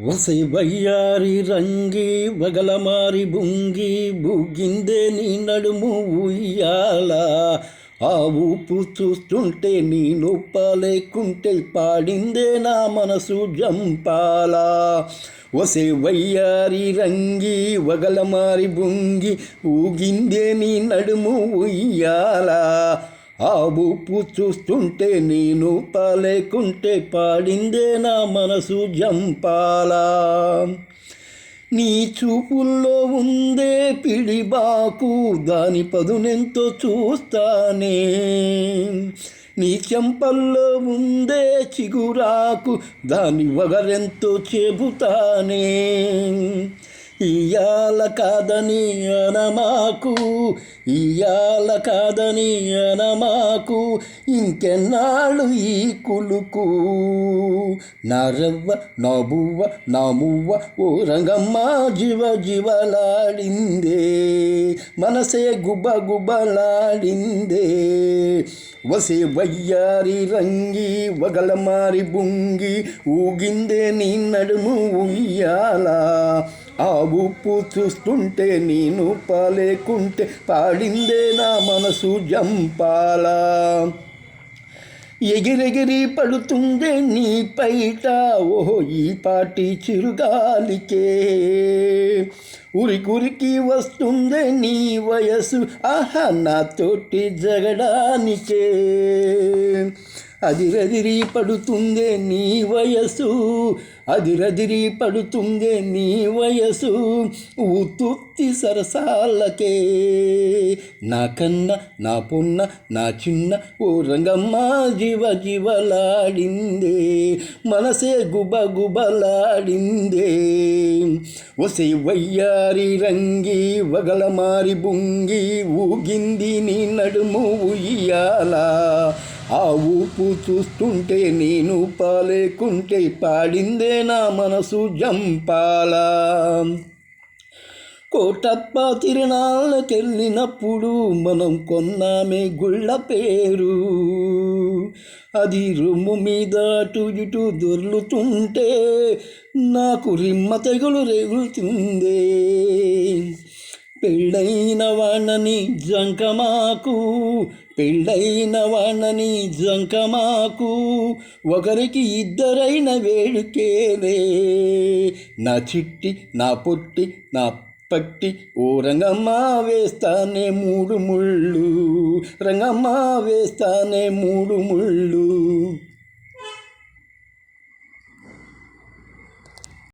వసై వయ్యారి రంగి వగలమారి బుంగి బుగిందే నీ నడుము ఉయ్యాల. ఆ ఊపు చూస్తుంటే నీ లేకుంటే పాడిందే నా మనసు జంపాల. వసే వయ్యారి రంగి వగలమారి బుంగి ఊగిందే నీ నడుము ఉయ్యాలా. ఆ ఊపు చూస్తుంటే నేను పాలేకుంటే పాడిందే నా మనసు జంపాలా. నీ చూపుల్లో ఉందే పిడిబాకు దాని పదునెంతో చూస్తానే. నీ చెంపల్లో ఉందే చిగురాకు దాని వగరెంతో చెబుతానే ఇయాల కాదని అనమాకు ఇయాల కాదని అనమాకు ఇంకెన్నాళ్ళు ఈ కులుకు. నా రవ్వ నా బువ్వ నా మువ్వ ఓ రంగమ్మ జీవ జీవలాడిందే. మనసే గుబ్బ గుబ్బలాడిందే వసే వయ్యారి రంగి వగలమారి బుంగి ఊగిందే నీ నడుము ఉయ్యాలా. ఆ ఉప్పు చూస్తుంటే నేను పాలేకుంటే పాడిందే నా మనసు జంపాలా. ఎగిరెగిరి పడుతుందే నీ పైట ఓహో ఈ పాటి చిరుగాలికే. ఉరికురికి వస్తుందే నీ వయసు ఆహా నాతోటి జగడానికే. అదిరదిరి పడుతుందే నీ వయసు అదిరదిరి పడుతుందే నీ వయసు ఉత్తుత్తి సరసాలకే నాకన్న నా పొన్న నా చిన్న ఓ రంగమ్మ జీవ జీవలాడిందే మనసే గుబ గుబలాడిందే ఒసే వయ్యారి రంగి వగలమారి బుంగి ఊగింది నీ నడుము ఉయ్యాలా. ఆ ఊపు చూస్తుంటే నేను పాలేకుంటే పాడిందే నా మనసు జంపాలా. కోటప్ప తిరణాలకెళ్ళినప్పుడు మనం కొన్నామే గుళ్ళ పేరు. అది రొమ్ము మీద అటు ఇటు దొర్లుతుంటే నాకు రిమ్మ తెగులు రేగుతుందే పెళ్ళైన వాణని జంకమాకు పెళ్ళైన వాణని జంకమాకు ఒకరికి ఇద్దరైన వేడుకేలే నా చిట్టి నా పొట్టి నా పట్టి ఓ రంగమ్మ వేస్తానే మూడు ముళ్ళు రంగమ్మ వేస్తానే మూడు ముళ్ళు.